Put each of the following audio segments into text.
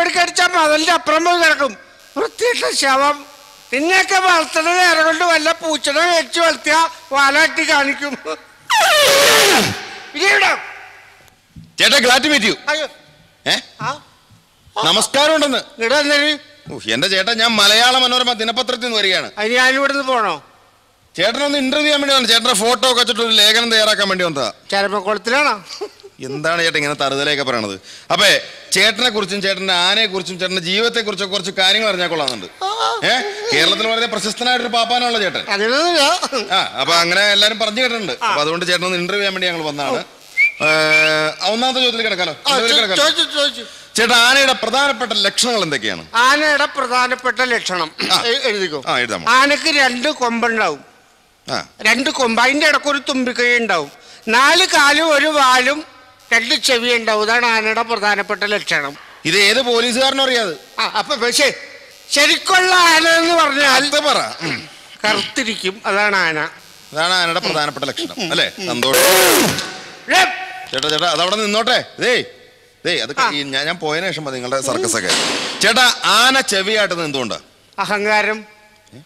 മണിക്ക് അടിച്ചാൽ മതലിന്റെ അപ്പുറം പോയി കിടക്കും. വൃത്തിയിട്ട ശവം. നിന്നെയൊക്കെ വളർത്തുന്ന നേരം കൊണ്ട് വല്ല പൂച്ചനെ വെച്ച് വളർത്തിയ വാലാട്ടി കാണിക്കും. ഇരിയെടാ. ചേട്ടാ ഗ്ലാറ്റ് മീറ്റ് യു. അയ്യോ. നമസ്കാരം ഉണ്ടെന്ന് എന്റെ ചേട്ടാ ഞാൻ മലയാള മനോരമ ദിനപത്രത്തിൽ നിന്ന് വരികയാണ്. ഞാൻ പോണോ? ചേട്ടനൊന്ന് ഇന്റർവ്യൂ ചെയ്യാൻ വേണ്ടി വന്നു ചേട്ടന്റെ ഫോട്ടോ ഒക്കെ വെച്ചിട്ട് ഒരു ലേഖനം തയ്യാറാക്കാൻ വേണ്ടി വന്നതാ. ചരമക്കുളത്തിലാണോ എന്താണ് ചേട്ടൻ ഇങ്ങനെ തറുതലയൊക്കെ പറയണത്? അപ്പേ ചേട്ടനെ കുറിച്ചും ചേട്ടന്റെ ആനയെ കുറിച്ചും ചേട്ടന്റെ ജീവിതത്തെ കുറിച്ചും കുറച്ച് കാര്യങ്ങൾ അറിഞ്ഞാൽ കൊള്ളാന്നുണ്ട് ഏഹ് കേരളത്തിൽ വളരെ പ്രശസ്തനായിട്ടൊരു പാപ്പാനുള്ള ചേട്ടൻ. ആ അപ്പൊ അങ്ങനെ എല്ലാരും പറഞ്ഞു കേട്ടിട്ടുണ്ട്. അപ്പൊ അതുകൊണ്ട് ചേട്ടൻ ഒന്ന് ഇന്റർവ്യൂ ചെയ്യാൻ വേണ്ടി ഞങ്ങൾ വന്നതാണ്. ഒന്നാമത്തെ ചോദ്യത്തിൽ കിടക്കാലോ? ചേട്ടാ ആനയുടെ പ്രധാനപ്പെട്ട ലക്ഷണങ്ങൾ എന്തൊക്കെയാണ്? ആനയുടെ പ്രധാനപ്പെട്ട ലക്ഷണം. എഴുതിക്കോ. ആനക്ക് രണ്ട് കൊമ്പുണ്ടാവും. രണ്ട് കൊമ്പ്. അതിന്റെ ഇടയ്ക്ക് ഒരു തുമ്പിക്കൈ ഉണ്ടാവും. നാല് കാലും ഒരു വാലും രണ്ട് ചെവി ഉണ്ടാവും. ഇതാണ് ആനയുടെ പ്രധാനപ്പെട്ട ലക്ഷണം. ഇത് ഏത് പോലീസുകാരനും അറിയാതെ. ആ അപ്പൊ പക്ഷേ ശരിക്കുള്ള ആന എന്ന് പറഞ്ഞാൽ അത് പറ. ഉം. കറുത്തിരിക്കും. അതാണ് ആന. അതാണ് ആനയുടെ പ്രധാനപ്പെട്ട ലക്ഷണം. അല്ലേ? സന്തോഷം. ഏ, ചേട്ടാ ചേട്ടാ അതവിടെ നിന്നോട്ടെ. അത് ഞാൻ ഞാൻ പോയതിനു ശേഷം മതി നിങ്ങളുടെ സർക്കസ് ഒക്കെ ചേട്ടാ ആന ചെവിയായിട്ട് എന്തുകൊണ്ട് അഹങ്കാരം.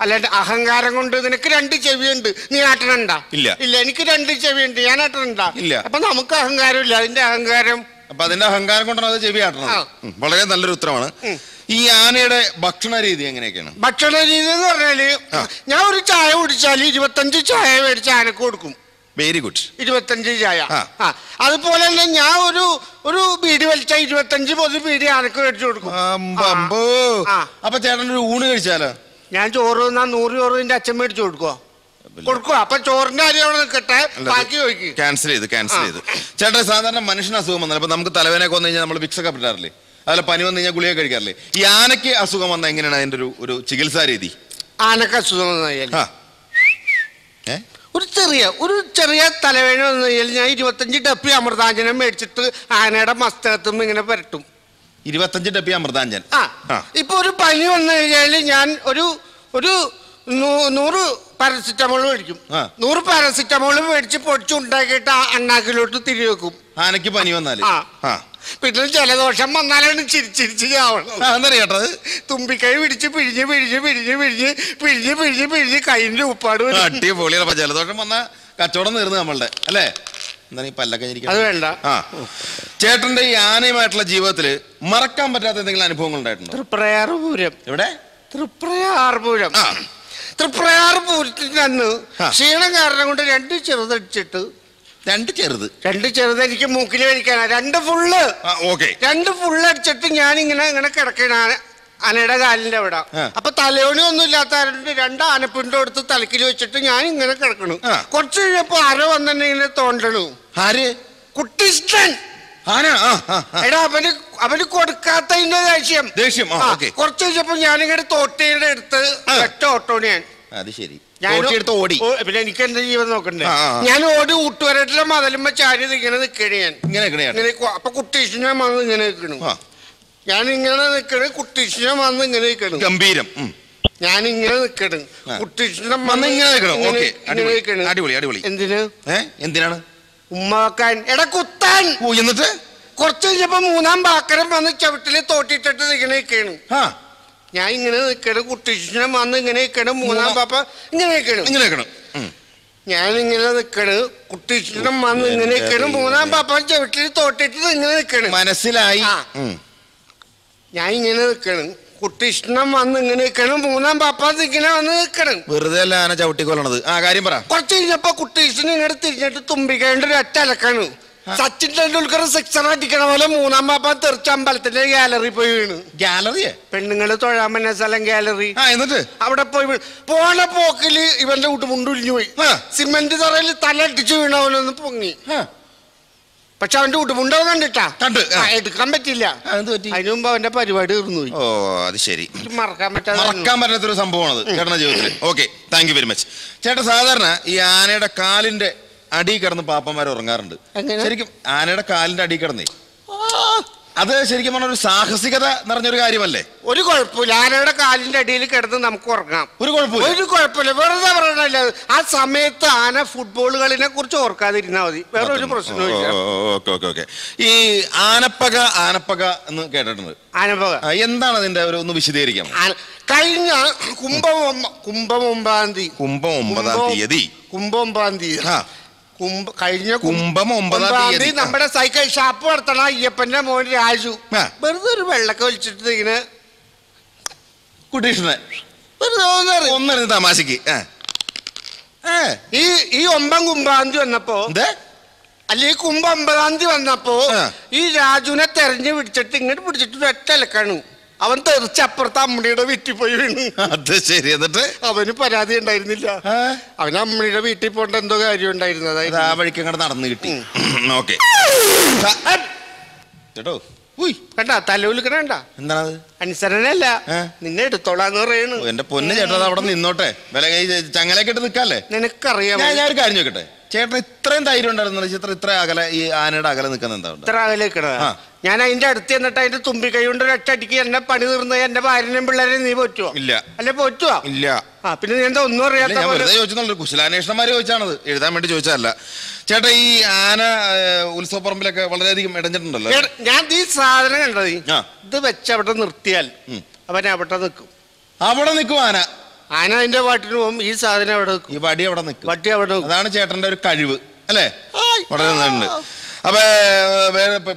അല്ലാണ്ട് അഹങ്കാരം കൊണ്ട് നിനക്ക് രണ്ട് ചെവിയുണ്ട്. നീ ആട്ടണണ്ട? ഇല്ല. ഇല്ല എനിക്ക് രണ്ട് ചെവിയുണ്ട്. ഞാൻ ആട്ടണണ്ട? ഇല്ല. അപ്പൊ നമുക്ക് അഹങ്കാരം ഇല്ല അതിന്റെ അഹങ്കാരം. അപ്പൊ അതിന്റെ അഹങ്കാരം കൊണ്ടാണ് അത് ചെവി ആട്ടണം വളരെ നല്ലൊരു ഉത്തരമാണ്. ഈ ആനയുടെ ഭക്ഷണ രീതി എങ്ങനെയൊക്കെയാണ്? ഭക്ഷണ രീതി എന്ന് പറഞ്ഞാൽ ഞാൻ ഒരു ചായ കുടിച്ചാൽ ഇരുപത്തഞ്ച് ചായ മേടിച്ച് ആനക്ക് കൊടുക്കും. വെരി ഗുഡ് ഇരുപത്തഞ്ച് ചായ. അതുപോലെ തന്നെ ഞാൻ ഒരു ഒരു ബീഡി വലിച്ച ഇരുപത്തഞ്ച് പൊതു ബീഡി ആനക്ക് മേടിച്ചു കൊടുക്കും. അപ്പൊ ചേട്ടൻ ഒരു ഊണ് കഴിച്ചാലോ? ഞാൻ ചോറ് തിന്നാ നൂറ് ചോറ് നിന്റെ അച്ഛൻ മേടിച്ചു കൊടുക്കുവോ? കൊടുക്കുക അപ്പൊ ചോറിന്റെ അവിടെ നിൽക്കട്ടെ. ബാക്കി ചോദിക്കും. ക്യാൻസൽ ചെയ്ത് ക്യാൻസൽ ചെയ്ത്. ചേട്ടാ സാധാരണ മനുഷ്യന് അസുഖം വന്നാൽ അപ്പൊ നമുക്ക് തലവേനൊക്കെ വന്നു കഴിഞ്ഞാൽ നമ്മൾ വിക്സ് ഒക്കെ ഇടാറില്ലേ അതുപോലെ പനി വന്നു കഴിഞ്ഞാൽ ഗുളിക കഴിക്കാറില്ലേ? ഈ ആനയ്ക്ക് അസുഖം വന്നാൽ എങ്ങനെയാണ് അതിന്റെ ഒരു ഒരു ചികിത്സാ രീതി? ആനക്ക് അസുഖം വന്നു കഴിഞ്ഞാൽ ഒരു ചെറിയ ഒരു ചെറിയ തലവേദന വന്നു കഴിഞ്ഞാൽ ഞാൻ ഇരുപത്തഞ്ച് ഡപ്പി അമൃതാഞ്ജനം മേടിച്ചിട്ട് ആനയുടെ മസ്തകത്തും ഇങ്ങനെ പുരട്ടും. ഇരുപത്തഞ്ച് ഡപ്പി മൃതാഞ്ചൻ ആ. ഇപ്പൊ ഒരു പനി വന്നു കഴിഞ്ഞാൽ ഞാൻ ഒരു ഒരു നൂറ് പാരസിറ്റമോൾ മേടിക്കും. നൂറ് പാരസിറ്റമോൾ മേടിച്ച് പൊടിച്ചുണ്ടാക്കിയിട്ട് ആ അണ്ണാക്കിലോട്ട് തിരി വെക്കും. ആനയ്ക്ക് പനി വന്നാൽ. പിന്നെ ജലദോഷം വന്നാലാണ് ചിരിച്ചിരിച്ച് ചാവണത് തുമ്പിക്കൈ പിടിച്ച് പിഴിഞ്ഞ് പിഴിഞ്ഞ് പിഴിഞ്ഞ് പിഴിഞ്ഞ് പിഴിഞ്ഞ് പിഴിഞ്ഞ് പിഴിഞ്ഞ് കൈന്റെ ഉപ്പാട് അടിപൊളിയാണ്. ജലദോഷം വന്ന കച്ചവടം തീർന്നു നമ്മളുടെ. അല്ലേ? എന്താണ് ഈ പല്ലൊക്കെ അത് വേണ്ട. ആ. ചേട്ടന്റെ ഈ ആനയുമായിട്ടുള്ള ജീവിതത്തിൽ മറക്കാൻ പറ്റാത്ത എന്തെങ്കിലും അനുഭവങ്ങൾ ഉണ്ടായിട്ടുണ്ടോ തൃപ്രയാർ പൂരം. എവിടെ? തൃപ്രയാർ പൂരം. ആ. തൃപ്രയാർ പൂരത്തിന്റെ അന്ന് ക്ഷീണം കാരണം കൊണ്ട് രണ്ട് ചെറുതടിച്ചിട്ട് രണ്ട് ചെറുത്. രണ്ട് ചെറുത് എനിക്ക് മൂക്കിൽ വലിക്കാനാ. രണ്ട് ഫുള്ള്. ഓക്കെ. രണ്ട് ഫുള്ള് അടിച്ചിട്ട് ഞാൻ ഇങ്ങനെ ഇങ്ങനെ കിടക്കണ ആനയുടെ കാലിന്റെ അവിടെ. അപ്പൊ തലയോണി ഒന്നും ഇല്ലാത്ത രണ്ട് ആനപ്പിണ്ടോ എടുത്ത് തലക്കിൽ വെച്ചിട്ട് ഞാൻ ഇങ്ങനെ കിടക്കണു. കുറച്ച് കഴിഞ്ഞപ്പോ ആരോ വന്നെ ഇങ്ങനെ തോണ്ടണു. ആര്? കുട്ടിഷ്ടൻ. എടാ അവന് അവന് കൊടുക്കാത്തതിന്റെ ദേഷ്യം. ദേഷ്യം. കുറച്ച് കഴിഞ്ഞപ്പോ ഞാനിങ്ങനെ തോട്ടയുടെ അടുത്ത്. ഒറ്റ ഓട്ടോണ് ഞാൻ അത് ശരി. ഓടി. പിന്നെ എനിക്ക് എന്റെ ജീവൻ നോക്കണ്ടേ. ഞാൻ ഓടി ഊട്ടുവരട്ടിലെ മതലുമ്പോ ചാരി ഇങ്ങനെ നിക്കണേ ഞാൻ. ഇങ്ങനെ അപ്പൊ കുട്ടീഷിനെ ഇങ്ങനെ നിൽക്കണു ഞാൻ ഇങ്ങനെ നിക്കണ് കുട്ടീഷിനെ വന്ന് ഇങ്ങനെ നിൽക്കണു ഗംഭീരം. ഉം. ഞാൻ ഇങ്ങനെ നിക്കണ്. ആ. കുട്ടീഷിനെ വന്ന് ഇങ്ങനെ ഓക്കേ. അടിപൊളി. അടിപൊളി, അടിപൊളി. എന്തിന്? ഏ? എന്തിനാണ്? ഉമ്മാക്കാൻ. എടാ കുത്താൻ! ഓ എന്നിട്ട്? കുറച്ച് കഴിഞ്ഞപ്പോ മൂന്നാം ബാക്കരം വന്ന് ചവിട്ടിൽ തോട്ടിട്ടിട്ട് ഇങ്ങനെ നിക്കണ്. ആ. ഞാൻ ഇങ്ങനെ നിൽക്കണ് കുട്ടീഷിനെ വന്ന് ഇങ്ങനെ നിൽക്കണ് മൂന്നാം പാപ്പ ഇങ്ങനെ നിൽക്കണ് ഇങ്ങനെ നിൽക്കണം ഉം. ഞാൻ ഇങ്ങനെ നിൽക്കണ് കുട്ടീഷിനെ വന്ന് ഇങ്ങനെ നിൽക്കണ് മൂന്നാം പാപ്പ ചവിട്ടിൽ തോട്ടിട്ട് ഇങ്ങനെ നിൽക്കണ് മനസ്സിലായി. ആ. ഉം. ഞാൻ ഇങ്ങനെ നിൽക്കണ് കുട്ടിഷ്ണം വന്ന് ഇങ്ങനെ നിൽക്കണം മൂന്നാം പാപ്പാത്ത് ഇങ്ങനെ വന്ന് നിൽക്കണം വെറുതെ അല്ല ആന ചവിട്ടിക്കൊല്ലണത്. ആ കാര്യം പറ. കുറച്ച് കഴിഞ്ഞപ്പോ കുട്ടിഷ്ണൻ ഇങ്ങനെ തിരിഞ്ഞിട്ട് തുമ്പിക്കേണ്ട ഒരു ഒറ്റ അലക്കാണ്. സച്ചിൻ ടെണ്ടുൽക്കർ സിക്സർ അടിക്കണ പോലെ മൂന്നാം പാപ്പ തെറിച്ച അമ്പലത്തിന്റെ ഗാലറി പോയി വീണ്. ഗാലറിയെ പെണ്ണുങ്ങൾ തൊഴാൻ പറ്റുന്ന സ്ഥലം ഗാലറി ആ എന്നിട്ട്? അവിടെ പോയി വീണ്. പോണ പോക്കിൽ ഇവന്റെ കൂട്ട് മുണ്ടുലിഞ്ഞു പോയി. സിമന്റ് തറയിൽ തല അടിച്ചു വീണവനൊന്ന് പൊങ്ങി. പക്ഷെ അവന്റെ കൂട്ടുമുണ്ടോ കണ്ടിട്ടാ. കണ്ട്, ആ. ആ, എടുക്കാൻ പറ്റില്ല എന്ത് പറ്റി? അതിനു മുമ്പ് അവന്റെ പരിപാടി തീർന്നു പോയി. ഓ അത് ശരി. എനിക്ക് മറക്കാൻ പറ്റാതെ മറക്കാൻ പറ്റാത്തൊരു സംഭവമാണ് ചേട്ടന്റെ ജീവിതത്തിൽ okay thank you very much ചേട്ടൻ സാധാരണ ഈ ആനയുടെ കാലിന്റെ അടി കിടന്ന് പാപ്പന്മാർ ഉറങ്ങാറുണ്ട്. എങ്ങനെ? ശരിക്കും ആനയുടെ കാലിന്റെ അടി കിടന്നേ. അത് ശരിക്കും പറഞ്ഞ ഒരു സാഹസികത നിറഞ്ഞൊരു കാര്യമല്ലേ? ഒരു കുഴപ്പമില്ല. ആരുടെ കാലിന്റെ അടിയിൽ കിടന്ന് നമുക്ക് ഉറങ്ങാം. ഒരു കുഴപ്പമില്ല. ഒരു കുഴപ്പമില്ല. വെറുതെ പറയണല്ല ആ സമയത്ത് ആന ഫുട്ബോളുകളിനെ കുറിച്ച് ഓർക്കാതിരുന്നാ മതി. വേറെ ഒരു പ്രശ്നവും ഓക്കെ ഓക്കെ ഓക്കെ. ഈ ആനപ്പക ആനപ്പക എന്ന് കേട്ടിട്ടുണ്ട്. ആനപ്പക. ആ, എന്താണ് അതിന്റെ ഒരു ഒന്ന് വിശദീകരിക്കാം? ആന- കഴിഞ്ഞ കുംഭം ഒമ്പ- കുംഭം ഒമ്പതാം തീയതി. കുംഭം ഒമ്പതാം കുംഭം- തീയതി. കുംഭം ഒമ്പതാം തീയതി. ആ. കുംഭ കഴിഞ്ഞ കുംഭം ഒമ്പതാം തീയതി. നമ്മുടെ സൈക്കിൾ ഷാപ്പ് നടത്തണ. അയ്യപ്പന്റെ മോൻ രാജു. ആ. വെറുതെ ഒരു വെള്ളക്ക വലിച്ചിട്ട് ഇങ്ങനെ കുട്ടീഷനെ വെറുതെ ഒന്നറി ഒന്നിരുന്ന് തമാശക്ക്. ആ. ഏ ഈ ഈ ഒമ്പം കുംഭാന്തി വന്നപ്പോ എന്തേ? അല്ല ഈ കുംഭ ഒമ്പതാം തീയതി വന്നപ്പോ ആ. ഈ രാജുവിനെ തെരഞ്ഞു പിടിച്ചിട്ട് ഇങ്ങോട്ട് പിടിച്ചിട്ട് ഒറ്റ ഒറ്റലക്കാണ് അവൻ തെറിച്ചപ്പുറത്ത് അമ്മണിയുടെ വീട്ടിൽ പോയി വീണു. അത് ശരി എന്നിട്ട്? അവന് പരാതി ഉണ്ടായിരുന്നില്ല. അവൻ അമ്മണിയുടെ വീട്ടിൽ പോകേണ്ട എന്തോ കാര്യം ഉണ്ടായിരുന്നു അത് അതായത് ആ വഴിക്ക് അങ്ങോട്ട് നടന്നു കിട്ടി. ഓക്കെ. ചേട്ടോ. ഉയ് കണ്ട തലവിളിക്കണണ്ട എന്താണത് അനുസരണല്ല? നിന്നെ എടുത്തോളാന്ന് പറയണു. എന്റെ പൊന്ന് ചേട്ടാ അത് അവിടെ നിന്നോട്ടെ. വില ചങ്ങലൊക്കെ ഇട്ട് നിൽക്കാല്ലേ? നിനക്കറിയാം. ഞാൻ ഞാൻ ഒരു കാര്യം ചോദിക്കട്ടെ? ചേട്ടൻ ഇത്രയും ധൈര്യം ഉണ്ടായിരുന്നു ചിത്ര ഇത്ര അകലെ ഈ ആനയുടെ അകലെ നിൽക്കുന്ന എന്താ? ഇത്ര അകലെ ആ. ഞാൻ അതിന്റെ അടുത്ത് എന്നിട്ട് അതിന്റെ തുമ്പി കൈ കൊണ്ട് ഒറ്റടിക്ക് എന്നെ പണി തീർന്ന് എന്റെ ഭാര്യനെയും പിള്ളേരെയും നീ പറ്റുവോ? ഇല്ല. അല്ലെ പറ്റുവോ? ഇല്ല. ആ പിന്നെ നീ എന്താ ഒന്നും അല്ല, അറിയാത്ത ഞാൻ പോലെ വെറുതെ ചോദിച്ചെന്നുള്ളൂ കുശലാന്വേഷണന്മാര് ചോദിച്ചാണത്. എഴുതാൻ വേണ്ടി ചോദിച്ചതല്ല. ചേട്ടാ ഈ ആന ഉത്സവപ്പറമ്പിലൊക്കെ വളരെയധികം ഇടഞ്ഞിട്ടുണ്ടല്ലോ എടാ, ഞാൻ ഈ സാധനം കണ്ടത് ആ. ഇത് വെച്ച് അവിടെ നിർത്തിയാൽ. അവൻ അവിടെ നിൽക്കും. അവിടെ നിൽക്കും ആന. ആന അതിന്റെ പാട്ടിന് പോകും ഈ സാധനം അവിടെ ഈ വടി അവിടെ നിൽക്കും. വട്ടി അവിടെ അതാണ് ചേട്ടന്റെ ഒരു കഴിവ് അല്ലേ. വളരെ നല്ല അപ്പൊ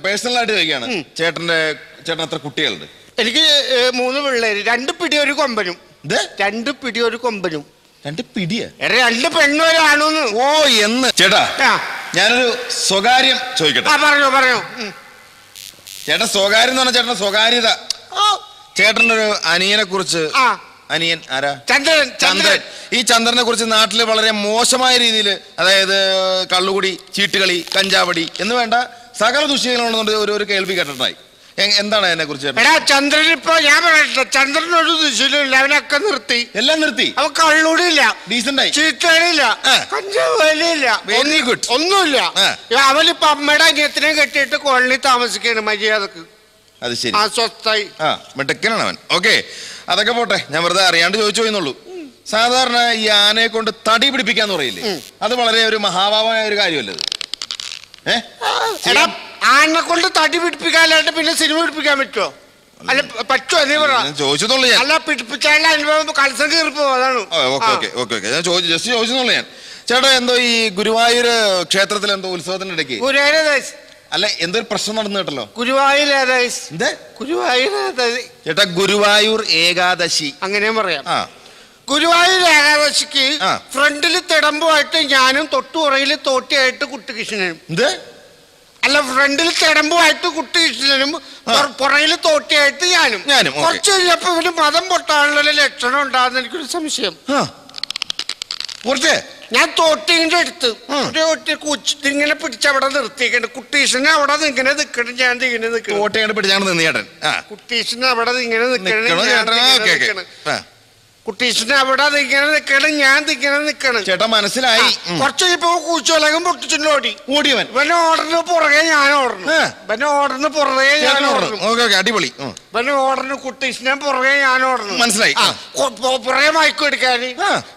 പേഴ്സണൽ ആയിട്ട് ചോദിക്കുകയാണ്. ചേട്ടന്റെ ചേട്ടൻ എത്ര കുട്ടികളുണ്ട്? എനിക്ക് ഏ, മൂന്ന് പിള്ളേര്. രണ്ട് പിടി ഒരു കൊമ്പനും. ഇത് രണ്ട് പിടി ഒരു കൊമ്പനും. രണ്ട് പിടിയ? എടാ, രണ്ട് പെണ്ണും ഒരു ആണോന്ന്. ഓ എന്ന്. ചേട്ടാ ആ. ഞാനൊരു സ്വകാര്യം ആ ചോദിക്കട്ടെ പറഞ്ഞോ പറഞ്ഞോ. ഉം. ചേട്ടൻ സ്വകാര്യം എന്ന് പറഞ്ഞ ചേട്ടന്റെ സ്വകാര്യത. ഓ, ചേട്ടന്റെ ഒരു അനിയനെ കുറിച്ച് ആ. അനിയൻ ആരാ? ചന്ദ്രൻ ചന്ദ്രൻ. ഈ ചന്ദ്രനെ കുറിച്ച് നാട്ടിൽ വളരെ മോശമായ രീതിയിൽ അതായത് കള്ളുകുടി ചീട്ടുകളി കഞ്ചാവടി എന്ന് വേണ്ട സകല ദുഷ്യങ്ങളുണ്ട് ഒരു ഒരു കേൾവി കേട്ടിട്ടായി എന്താണ് അതിനെ കുറിച്ച്? എടാ ചന്ദ്രൻ ഇപ്പൊ ഞാൻ പറയട്ടെ ചന്ദ്രൻ ഒരു ദിശയിലില്ല അവനൊക്കെ നിർത്തി. എല്ലാം നിർത്തി. അവ കള്ളൂടിയില്ല ഡീസന്റായി ചീട്ടണില്ല. കഞ്ചാവലില്ല good. ഒന്നുമില്ല. അവനിപ്പൊ അവനിപ്പോ അമ്മയുടെ അനിയത്തിനെ കെട്ടിയിട്ട് കോളനി താമസിക്കാണ് മര്യാദയ്ക്ക്. അത് ശരി. ആ സ്വസ്ഥായി ആ മെട്ടക്കനാണ് അവൻ. ഓക്കെ. അതൊക്കെ പോട്ടെ ഞാൻ വെറുതെ അറിയാണ്ട് ചോദിച്ചു പോയിന്നുള്ളൂ. സാധാരണ ഈ ആനയെ കൊണ്ട് തടി പിടിപ്പിക്കാന്ന് പറയില്ലേ? അത് വളരെ ഒരു മഹാഭാവമായ ഒരു കാര്യമല്ലേ ഏഹ് ആനെ കൊണ്ട് തടി പിടിപ്പിക്കാനായിട്ട് പിന്നെ സിനിമ പിടിപ്പിക്കാൻ പറ്റുമോ അല്ല പറ്റുമോ നീ പറ. ചോദിച്ചതുള്ളൂ ഞാൻ. അല്ല പിടിപ്പിച്ചാലുള്ള അനുഭവം കൽസം കീറിപ്പോ അതാണ്. Okay okay okay okay. ഞാൻ ചോദിച്ചു ജസ്റ്റ് ചോദിച്ചെന്നുള്ളൂ ഞാൻ. ചേട്ടാ എന്തോ ഈ ഗുരുവായൂർ ക്ഷേത്രത്തിൽ എന്തോ ഉത്സവത്തിന്റെ ഇടയ്ക്ക് ഗുരുവായൂരേതായി അല്ല എന്തൊരു പ്രശ്നം നടന്നു കേട്ടല്ലോ? ഗുരുവായൂരേതായി എന്തേ? ഗുരുവായൂരേതായി ചേട്ടാ ഗുരുവായൂർ ഏകാദശി. അങ്ങനെയും പറയാം. ആ. ഗുരുവായൂർ ഏകാദശിക്ക് ആ. ഫ്രണ്ടിൽ തിടമ്പുമായിട്ട് ഞാനും തൊട്ടുപുറയിൽ തോട്ടിയായിട്ട് കുട്ടികൃഷ്ണനും. എന്ത്? അല്ല ഫ്രണ്ടിൽ തിടമ്പുമായിട്ട് കുട്ടികൃഷ്ണനും പുറയിൽ തോട്ടിയായിട്ട് ഞാനും. ഞാനും. കുറച്ച് കഴിഞ്ഞപ്പോ ഇവന് മതം പൊട്ടാനുള്ള ലക്ഷണം ഉണ്ടാകുന്ന എനിക്കൊരു സംശയം. ആ. കുറച്ചേ? ഞാൻ തോട്ടിന്റെ അടുത്ത്. തോട്ടി കുച്ചിട്ട് ഇങ്ങനെ പിടിച്ച് അവിടെ നിർത്തിക്കണ്ട് കുട്ടീഷനെ അവിടെ ഇങ്ങനെ നിൽക്കണം ഞാൻ ഇങ്ങനെ നിൽക്കണം. പിടിച്ചാണ് കുട്ടീഷനെ അവിടെ ഇങ്ങനെ നിൽക്കണം കുട്ടീഷനെ അവിടെ നിൽക്കണം നിൽക്കണം ഞാൻ നിൽക്കണം നിക്കണം. നിൽക്കണം ചേട്ടാ മനസ്സിലായി. കുറച്ച് ഇപ്പൊ കൂച്ചുവലകം പൊട്ടിച്ചിട്ട് ഓടി. ഓടിയവൻ. പിന്നെ ഓർഡറിന് പുറകെ ഞാൻ ഓടണം. പിന്നെ ഓർഡറിന് പുറകെ ഞാൻ ഓടണം. അടിപൊളി. പിന്നെ ഓർഡറിന് കുട്ടീഷിനെ പുറകെ ഞാൻ ഓടണം. മനസ്സിലായി. പുറകെ മയക്കും എടുക്കാന്.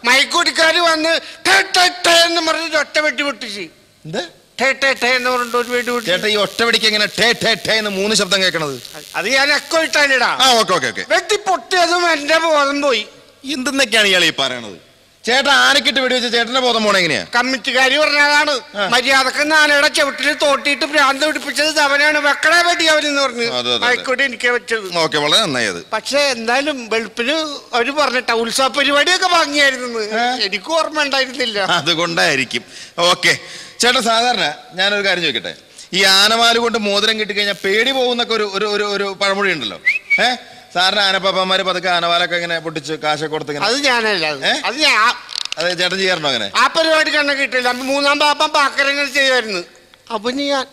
മയക്കും എടുക്കാന് വന്ന് എന്ന് പറഞ്ഞിട്ട് ഒറ്റ വെട്ടി പൊട്ടിച്ച്. എന്ത്? മൂന്ന് ശബ്ദം കേൾക്കണത്? അത് ഞാൻ എക്കോ ഇട്ടാനിടാ ഓക്കെ. വെട്ടി പൊട്ടിയതും എന്റെ ബോധം പോയി. എന്തെന്നൊക്കെയാണ് ഇയാൾ ഈ പറയണത്? ചേട്ടൻ ആനക്കിട്ട് വെടിവെച്ച ചേട്ടന്റെ ബോധം പോണ എങ്ങനെയാ? കമ്മിറ്റിക്കാരി പറഞ്ഞതാണ്. മര്യാദയ്ക്ക് നാനയുടെ ചവിട്ടിൽ തോട്ടിയിട്ട് ഭ്രാന്ത് പിടിപ്പിച്ചത് അവനാണ് വെക്കടാ വെടി അവനെന്ന് പറഞ്ഞു. ആയിക്കോട്ടെ എനിക്ക് വെച്ചത് ഓക്കെ വളരെ നന്നായത് പക്ഷെ എന്തായാലും വെളുപ്പിന് അവർ പറഞ്ഞിട്ട ഉത്സവ പരിപാടിയൊക്കെ ഭംഗിയായിരുന്നു എനിക്ക് ഓർമ്മ ഉണ്ടായിരുന്നില്ല. അതുകൊണ്ടായിരിക്കും. ഓക്കെ. ചേട്ടാ സാധാരണ ഞാനൊരു കാര്യം ചോദിക്കട്ടെ? ഈ ആനമാല കൊണ്ട് മോതിരം കിട്ടിക്കഴിഞ്ഞാൽ പേടി പോകുന്നൊക്കെ ഒരു ഒരു ഒരു പഴമൊഴി ഉണ്ടല്ലോ. ഏ? സാറിന് ആനപ്പാപ്പന്മാര് പതുക്കെ ആനവാലൊക്കെ ഇങ്ങനെ പൊട്ടിച്ച് കാശൊക്കെ കൊടുത്ത് ഇങ്ങനെ അത് ഞാനല്ല അത്. ഏ? അത് ഞാൻ അത് ചേട്ടൻ ചെയ്യാറുണ്ടോ അങ്ങനെ ആ പരിപാടി കണ്ണ കിട്ടില്ല അപ്പൊ മൂന്നാം പാപ്പൻ പാക്കരങ്ങൾ ചെയ്യുമായിരുന്നു അവന് ഞാൻ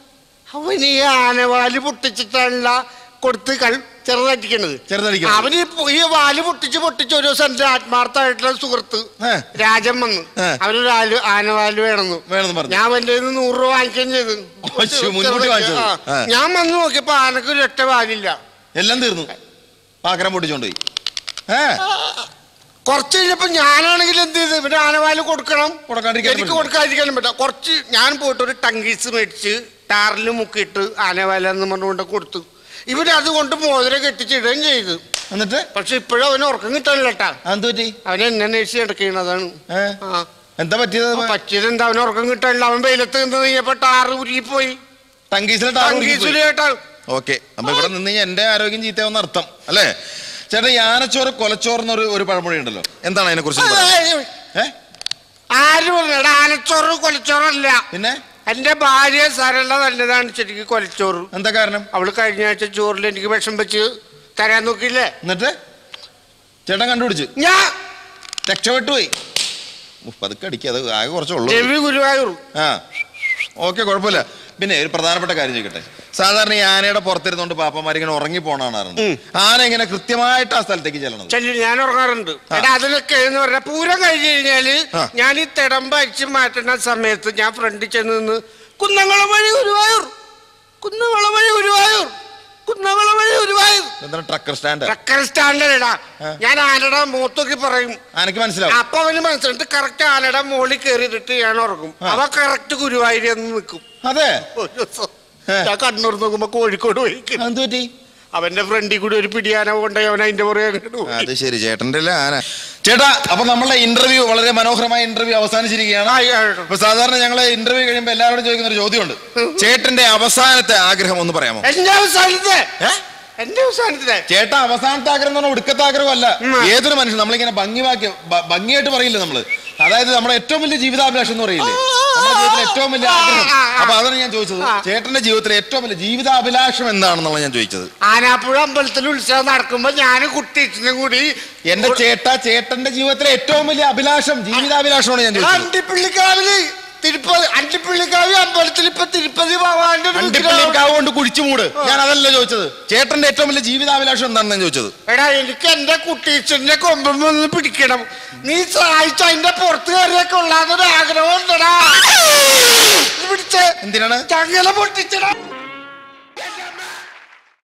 അവന് ഈ ആനവാൽ പൊട്ടിച്ചിട്ടല്ല കൊടുത്ത് കൾ ചെറുതടിക്കണത് ചെറുതടിക്കണത്. അവന് ഈ വാൽ പൊട്ടിച്ച് പൊട്ടിച്ച് ഒരു ദിവസം എന്റെ ആത്മാർത്ഥമായിട്ടുള്ള സുഹൃത്ത് ഏ. രാജൻ വന്നു ഏ. അവനൊരു ആൽ ആനവാൽ വേണമെന്ന് വേണമെന്ന് പറഞ്ഞു ഞാൻ എന്റെ നൂറ് രൂപ വാങ്ങിക്കുകയും ചെയ്തു അശ്ശോ, മുൻകൂട്ടി വാങ്ങിച്ചത്. ആ. ആ. ഞാൻ വന്ന് നോക്കിയപ്പോ ആനക്ക് ഒരു ഒറ്റ വാലില്ല എല്ലാം തീർന്നു പാക്കരം പൊട്ടിച്ചോണ്ട് പോയി. ഏ? കുറച്ച് കഴിഞ്ഞപ്പോ ഞാനാണെങ്കിൽ എന്ത് ചെയ്ത്? പിന്നെ ആനവാൽ കൊടുക്കണം. കൊടുക്കാണ്ടിരിക്കാൻ എനിക്ക്. കൊടുക്കാതിരിക്കാനും പറ്റാം കുറച്ച് ഞാൻ പോയിട്ട് ഒരു ടങ്കീസ് മേടിച്ച് ടാറിൽ മുക്കിയിട്ട് ആനവാല എന്ന് പറഞ്ഞുകൊണ്ട് കൊടുത്തു. ഇവർ അതുകൊണ്ട് മോതിരം കെട്ടിച്ചിടുകയും ചെയ്തു. എന്നിട്ട്? പക്ഷെ ഇപ്പോഴും അവന് ഉറക്കം കിട്ടാനില്ലട്ടാ എന്തുപറ്റി അവനെ എന്നെ നേഴ്സി കിടക്കുന്നതാണ് ആ. എന്താ പറ്റിയത്? പറ്റിയത് എന്താ? അവന് ഉറക്കം കിട്ടാനില്ല. അവൻ വെയിലത്ത് നിന്ന് കഴിഞ്ഞപ്പോ ടാറ് ഉരുകിപ്പോയി. ടങ്കീസിലെ ടങ്കീസിൽ കേട്ടാ ഓക്കെ. അപ്പൊ ഇവിടെ നിന്ന് കഴിഞ്ഞാൽ എന്റെ ആരോഗ്യം ചീത്തയാവുന്ന അർത്ഥം അല്ലേ? ചേട്ടാ യാനച്ചോറ് കൊലച്ചോറ് എന്നൊരു ഒരു പഴമൊഴി ഉണ്ടല്ലോ. എന്താണ് അതിനെ കുറിച്ച് ആര് ആനച്ചോറ് കൊലച്ചോറല്ല. പിന്നെ? എന്റെ ഭാര്യ സരള നല്ലതാണ് ശരിക്കും കൊലച്ചോറ്. എന്താ കാരണം? അവൾ കഴിഞ്ഞ ആഴ്ച ചോറിൽ എനിക്ക് വിഷം വെച്ച് തരാൻ നോക്കിയില്ലേ? എന്നിട്ട്? ചേട്ടൻ കണ്ടുപിടിച്ചു. ഞാൻ രക്ഷപ്പെട്ടു പോയി ഉഫ്, പതുക്കെ അടിക്കുക അത് ആകെ കുറച്ചുള്ളൂ രവി ഗുരുവായൂർ. ആ. ഓക്കെ കുഴപ്പമില്ല. പിന്നെ ഒരു പ്രധാനപ്പെട്ട കാര്യം ചോദിക്കട്ടെ? സാധാരണ ഈ ആനയുടെ പുറത്തിരുന്നോണ്ട് പാപ്പന്മാർ ഇങ്ങനെ ഉറങ്ങി പോണാണ് ആന ഇങ്ങനെ കൃത്യമായിട്ട് ആ സ്ഥലത്തേക്ക് ചെല്ലണം ഞാൻ ഉറങ്ങാറുണ്ട്. അതിലൊക്കെ അതിനൊക്കെ എന്ന് പറഞ്ഞാൽ പൂരം കഴിഞ്ഞ് കഴിഞ്ഞാൽ ഞാൻ ഈ തിടമ്പ അരിച്ച് മാറ്റുന്ന സമയത്ത് ഞാൻ ഫ്രണ്ടിൽ ചെന്ന് നിന്ന് കുന്നംകുളം വഴി ഗുരുവായൂർ കുന്നംകുളം വഴി ഗുരുവായൂർ. കുന്നംകുളം വഴി ഗുരുവായൂർ എന്താണ് ട്രക്കർ സ്റ്റാൻഡ് ട്രക്കർ സ്റ്റാൻഡേർഡാ ആ. ഞാൻ ആനയുടെ മൂത്തൊക്കെ പറയും. ആനക്ക് മനസ്സിലാവും. അപ്പൊ അവന് മനസ്സിലായിട്ട് കറക്റ്റ് ആനയുടെ മുകളിൽ കയറിയിട്ട് ഞാൻ ഉറങ്ങും. അവ കറക്റ്റ് നിൽക്കും. അതെ. ഞാൻ കണ്ണൂർ നോക്കുമ്പോ കോഴിക്കോട് പോയി എന്ത് പറ്റി? അവന്റെ ഫ്രണ്ടിൽ കൂടി ഒരു പിടിയാന കൊണ്ടേ അവൻ അതിന്റെ പുറകെ അത് ശരി ചേട്ടന്റെ അല്ലേ? ആന. ചേട്ടാ അപ്പൊ നമ്മളുടെ ഇന്റർവ്യൂ വളരെ മനോഹരമായ ഇന്റർവ്യൂ അവസാനിച്ചിരിക്കുകയാണ്. അപ്പൊ സാധാരണ ഞങ്ങളെ ഇന്റർവ്യൂ കഴിയുമ്പോൾ എല്ലാവരോടും ചോദിക്കുന്ന ഒരു ചോദ്യമുണ്ട്. ചേട്ടന്റെ അവസാനത്തെ ആഗ്രഹം ഒന്ന് പറയാമോ? എന്റെ അവസാനത്തെ? എന്റെ അവസാനത്തെ? ചേട്ടാ അവസാനത്തെ ആഗ്രഹം എന്ന് പറഞ്ഞാൽ ഒടുക്കത്തെ ആഗ്രഹമല്ല അല്ല. ഏതൊരു മനുഷ്യൻ നമ്മളിങ്ങനെ ഭംഗിവാക്കി ഭ- ഭംഗിയായിട്ട് പറയില്ല നമ്മൾ? അതായത് നമ്മുടെ ഏറ്റവും വലിയ ജീവിതാഭിലാഷം എന്ന് പറയില്ലേ? നമ്മുടെ ജീവിതത്തിലെ ഏറ്റവും വലിയ ആഗ്രഹം. അപ്പൊ അതാണ് ഞാൻ ചോദിച്ചത്. ചേട്ടന്റെ ജീവിതത്തിലെ ഏറ്റവും വലിയ ജീവിതാഭിലാഷം എന്താണെന്നുള്ള ഞാൻ ചോദിച്ചത്. ആനാപ്പുഴ അമ്പലത്തിൽ ഉത്സവം നടക്കുമ്പോ ഞാൻ കുട്ടിച്ചിനും കൂടി എന്റെ ചേട്ടാ ചേട്ടന്റെ ജീവിതത്തിലെ ഏറ്റവും വലിയ അഭിലാഷം ജീവിതാഭിലാഷമാണ് ഞാൻ ചോദിച്ചത്. തിരുപ്പതി അണ്ടിപ്പള്ളിക്കാവ് അമ്പലത്തിൽ ഇപ്പൊ തിരുപ്പതി ഭഗവാന്റെ ഒരു വിഗ്രഹം. കാവ് കൊണ്ട് കുഴിച്ചു മൂട്. ഞാൻ അതല്ല ചോദിച്ചത്. ചേട്ടന്റെ ഏറ്റവും വലിയ ജീവിതാഭിലാഷം എന്താണെന്ന് ഞാൻ ചോദിച്ചത്? എടാ എനിക്ക് എന്റെ കുട്ടീച്ചന്റെ കൊമ്പം ഒന്ന് പിടിക്കണം. നീ സഹായിച്ച അതിന്റെ പുറത്ത് കയറിയൊക്കെ ഉള്ളാതൊരു ആഗ്രഹം ഉണ്ടടാ ഇത് പിടിച്ചേ. എന്തിനാണ്? ചങ്ങല പൊട്ടിച്ചടാ.